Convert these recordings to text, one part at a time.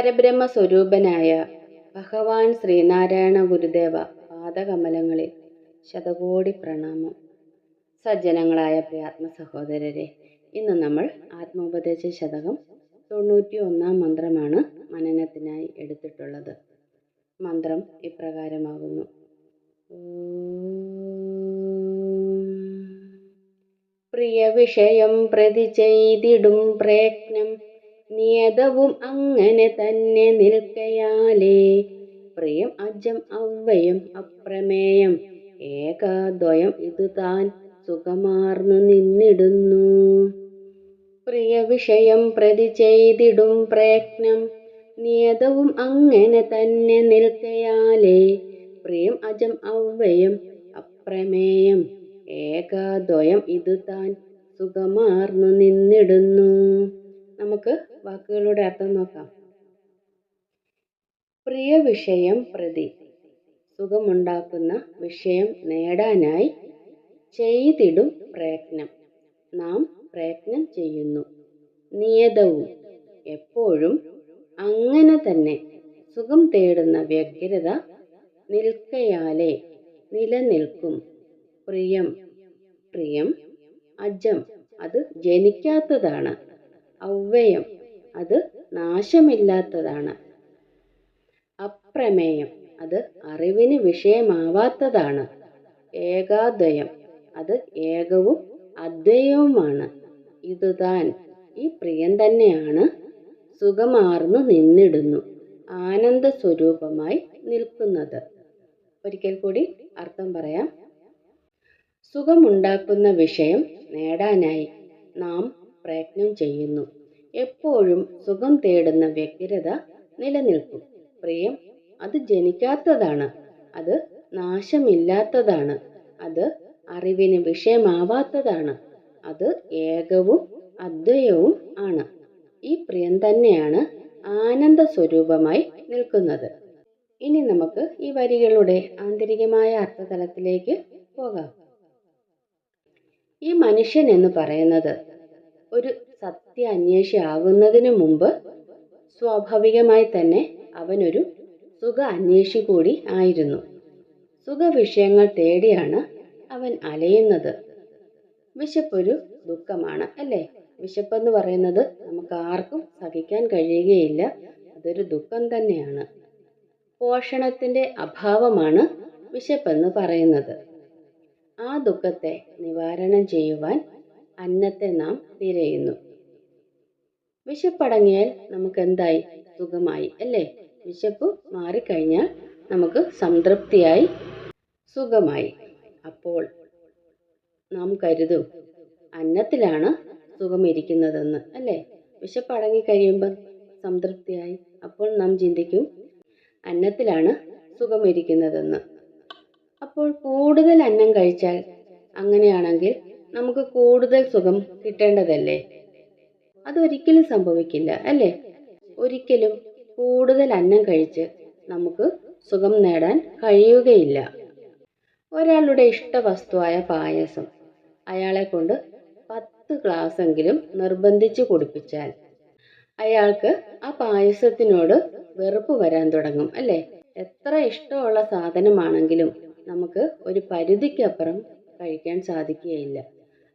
പരബ്രഹ്മ സ്വരൂപനായ ഭഗവാൻ ശ്രീനാരായണ ഗുരുദേവ പാദകമലങ്ങളിൽ ശതകോടി പ്രണാമം. സജ്ജനങ്ങളായ പ്രിയാത്മ സഹോദരരെ ഇന്ന് നമ്മൾ ആത്മോപദേശ ശതകം തൊണ്ണൂറ്റി ഒന്നാം മന്ത്രമാണ് മനനത്തിനായി എടുത്തിട്ടുള്ളത്. മന്ത്രം ഇപ്രകാരമാകുന്നു. പ്രിയ വിഷയം പ്രതി ചെയ്തിടും പ്രയത്നം നിയതവും അങ്ങനെ തന്നെ നിൽക്കയാലേ. പ്രിയം അജം അവ്വയം അപ്രമേയം. ഏകാദ്വയം ഇതു താൻ സുഖമാർന്നു നിന്നിടുന്നു. പ്രിയ വിഷയം പ്രതി ചെയ്തിടും പ്രയത്നം. നിയതവും അങ്ങനെ തന്നെ നിൽക്കയാലേ. പ്രിയം അജം അവ്വയം അപ്രമേയം. ഏകാദ്വയം ഇതു താൻ സുഖമാർന്നു നിന്നിടുന്നു. നമുക്ക് വാക്കുകളുടെ അർത്ഥം നോക്കാം. പ്രിയ വിഷയം പ്രതി. സുഖമുണ്ടാക്കുന്ന വിഷയം നേടാനായി ചെയ്തിടും പ്രയത്നം. നാം പ്രയത്നം ചെയ്യുന്നു. നിയതവും എപ്പോഴും അങ്ങനെ തന്നെ സുഖം തേടുന്ന വ്യഗ്രത നിൽക്കയാലേ നിലനിൽക്കും. പ്രിയം പ്രിയം അജം. അത് ജനിക്കാത്തതാണ്. അവ്യയം. അത് നാശമില്ലാത്തതാണ്. അപ്രമേയം. അത് അറിവിന് വിഷയമാവാത്തതാണ്. ഏകാദ്വയം അത് ഏകവും അദ്വയവുമാണ്. ഇതുതാൻ ഈ പ്രിയം തന്നെയാണ് സുഖമാർന്നു നിന്നിടുന്നു. ആനന്ദ സ്വരൂപമായി നിൽക്കുന്നത്. ഒരിക്കൽ കൂടി അർത്ഥം പറയാം. സുഖമുണ്ടാക്കുന്ന വിഷയം നേടാനായി നാം പ്രയത്നം ചെയ്യുന്നു. എപ്പോഴും സുഖം തേടുന്ന വ്യഗ്രത നിലനിൽക്കും. പ്രിയം അത് ജനിക്കാത്തതാണ്. അത് നാശമില്ലാത്തതാണ്. അത് അറിവിന് വിഷയമാവാത്തതാണ്. അത് ഏകവും അദ്വയവും ആണ്. ഈ പ്രിയം തന്നെയാണ് ആനന്ദ സ്വരൂപമായി നിൽക്കുന്നത്. ഇനി നമുക്ക് ഈ വരികളുടെ ആന്തരികമായ അർത്ഥതലത്തിലേക്ക് പോകാം. ഈ മനുഷ്യൻ എന്ന് പറയുന്നത് ഒരു സത്യ അന്വേഷി ആകുന്നതിന് മുമ്പ് സ്വാഭാവികമായി തന്നെ അവനൊരു സുഖ അന്വേഷി കൂടി ആയിരുന്നു. സുഖവിഷയങ്ങൾ തേടിയാണ് അവൻ അലയുന്നത്. വിശപ്പൊരു ദുഃഖമാണ് അല്ലേ? വിശപ്പെന്ന് പറയുന്നത് നമുക്ക് ആർക്കും സഹിക്കാൻ കഴിയുകയില്ല. അതൊരു ദുഃഖം തന്നെയാണ്. പോഷണത്തിന്റെ അഭാവമാണ് വിശപ്പെന്ന് പറയുന്നത്. ആ ദുഃഖത്തെ നിവാരണം ചെയ്യുവാൻ അന്നത്തെ നാം തിരയുന്നു. വിശപ്പടങ്ങിയാൽ നമുക്ക് എന്തായി സുഖമായി അല്ലേ? വിശപ്പ് മാറിക്കഴിഞ്ഞാൽ നമുക്ക് സംതൃപ്തിയായി സുഖമായി. അപ്പോൾ നാം കരുതും അന്നത്തിലാണ് സുഖമിരിക്കുന്നതെന്ന് അല്ലേ? വിശപ്പടങ്ങി കഴിയുമ്പോൾ സംതൃപ്തിയായി അപ്പോൾ നാം ചിന്തിക്കും അന്നത്തിലാണ് സുഖമിരിക്കുന്നതെന്ന്. അപ്പോൾ കൂടുതൽ അന്നം കഴിച്ചാൽ അങ്ങനെയാണെങ്കിൽ നമുക്ക് കൂടുതൽ സുഖം കിട്ടേണ്ടതല്ലേ? അതൊരിക്കലും സംഭവിക്കില്ല അല്ലേ? ഒരിക്കലും കൂടുതൽ അന്നം കഴിച്ച് നമുക്ക് സുഖം നേടാൻ കഴിയുകയില്ല. ഒരാളുടെ ഇഷ്ടവസ്തുവായ പായസം അയാളെ കൊണ്ട് പത്ത് ഗ്ലാസ്സെങ്കിലും നിർബന്ധിച്ച് കുടിപ്പിച്ചാൽ അയാൾക്ക് ആ പായസത്തിനോട് വെറുപ്പ് വരാൻ തുടങ്ങും അല്ലേ? എത്ര ഇഷ്ടമുള്ള സാധനമാണെങ്കിലും നമുക്ക് ഒരു പരിധിക്കപ്പുറം കഴിക്കാൻ സാധിക്കുകയില്ല.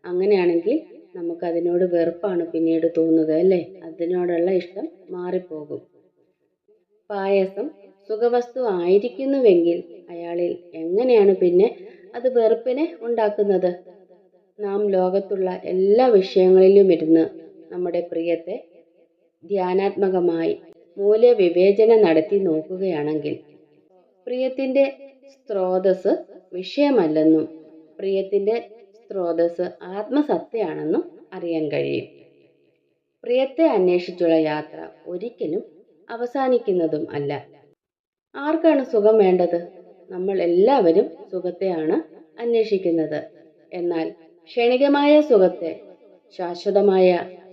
അങ്ങനെയാണെങ്കിൽ നമുക്ക് അതിനോട് വെറുപ്പാണ് പിന്നീട് തോന്നുക അല്ലേ? അതിനോടുള്ള ഇഷ്ടം മാറിപ്പോകും. പായസം സുഖവസ്തു ആയിരിക്കുന്നുവെങ്കിൽ അയാളിൽ എങ്ങനെയാണ് പിന്നെ അത് വെറുപ്പിനെ ഉണ്ടാക്കുന്നത്? നാം ലോകത്തുള്ള എല്ലാ വിഷയങ്ങളിലും ഇരുന്ന് നമ്മുടെ പ്രിയത്തെ ധ്യാനാത്മകമായി മൂല്യവിവേചനം നടത്തി നോക്കുകയാണെങ്കിൽ പ്രിയത്തിന്റെ സ്രോതസ് വിഷയമല്ലെന്നും പ്രിയത്തിന്റെ സ്രോതസ് ആത്മസത്തയാണെന്നും അറിയാൻ കഴിയും. പ്രിയത്തെ അന്വേഷിച്ചുള്ള യാത്ര ഒരിക്കലും അവസാനിക്കുന്നതും അല്ല. ആർക്കാണ് സുഖം വേണ്ടത്? നമ്മൾ എല്ലാവരും സുഖത്തെയാണ് അന്വേഷിക്കുന്നത്. എന്നാൽ ക്ഷണികമായ സുഖത്തെ ശാശ്വതമായ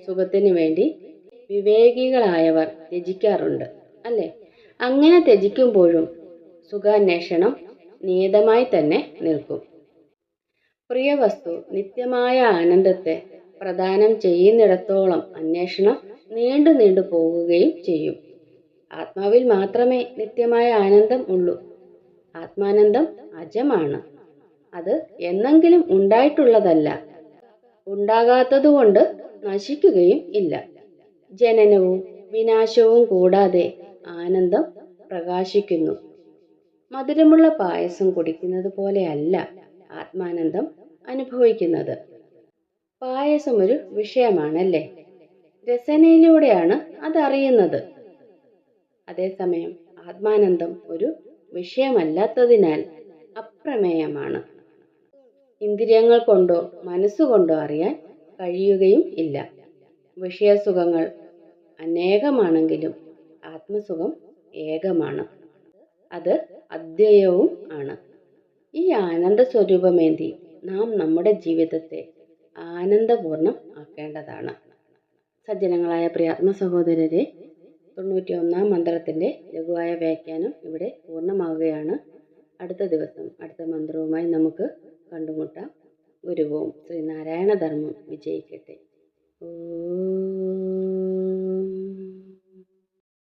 സുഖത്തിന് വേണ്ടി വിവേകികളായവർ ത്യജിക്കാറുണ്ട് അല്ലേ? അങ്ങനെ ത്യജിക്കുമ്പോഴും സുഖാന്വേഷണം നിയതമായി തന്നെ നിൽക്കും. പ്രിയവസ്തു നിത്യമായ ആനന്ദത്തെ പ്രദാനം ചെയ്യുന്നിടത്തോളം അന്വേഷണം നീണ്ടു നീണ്ടു പോകുകയും ചെയ്യും. ആത്മാവിൽ മാത്രമേ നിത്യമായ ആനന്ദം ഉള്ളൂ. ആത്മാനന്ദം അജമാണ്. അത് എന്നെങ്കിലും ഉണ്ടായിട്ടുള്ളതല്ല. ഉണ്ടാകാത്തതുകൊണ്ട് നശിക്കുകയും ഇല്ല. ജനനവും വിനാശവും കൂടാതെ ആനന്ദം പ്രകാശിക്കുന്നു. മധുരമുള്ള പായസം കുടിക്കുന്നത് പോലെയല്ല ആത്മാനന്ദം അനുഭവിക്കുന്നത്. പായസം ഒരു വിഷയമാണല്ലേ? രസനയിലൂടെയാണ് അതറിയുന്നത് അതേസമയം ആത്മാനന്ദം ഒരു വിഷയമല്ലാത്തതിനാൽ അപ്രമേയമാണ്. ഇന്ദ്രിയങ്ങൾ കൊണ്ടോ മനസ്സുകൊണ്ടോ അറിയാൻ കഴിയുകയും ഇല്ല. വിഷയസുഖങ്ങൾ അനേകമാണെങ്കിലും ആത്മസുഖം ഏകമാണ്. അത് അദ്വയവും ആണ്. ഈ ആനന്ദ സ്വരൂപമേന്തി നാം നമ്മുടെ ജീവിതത്തെ ആനന്ദപൂർണം ആക്കേണ്ടതാണ്. സജ്ജനങ്ങളായ പ്രിയാത്മ സഹോദരരെ തൊണ്ണൂറ്റി ഒന്നാം മന്ത്രത്തിന്റെ ലഘുവായ വ്യാഖ്യാനം ഇവിടെ പൂർണമാവുകയാണ്. അടുത്ത ദിവസം അടുത്ത മന്ത്രവുമായി നമുക്ക് കണ്ടുമുട്ടാം. ഗുരുവും ശ്രീനാരായണ ധർമ്മം വിജയിക്കട്ടെ.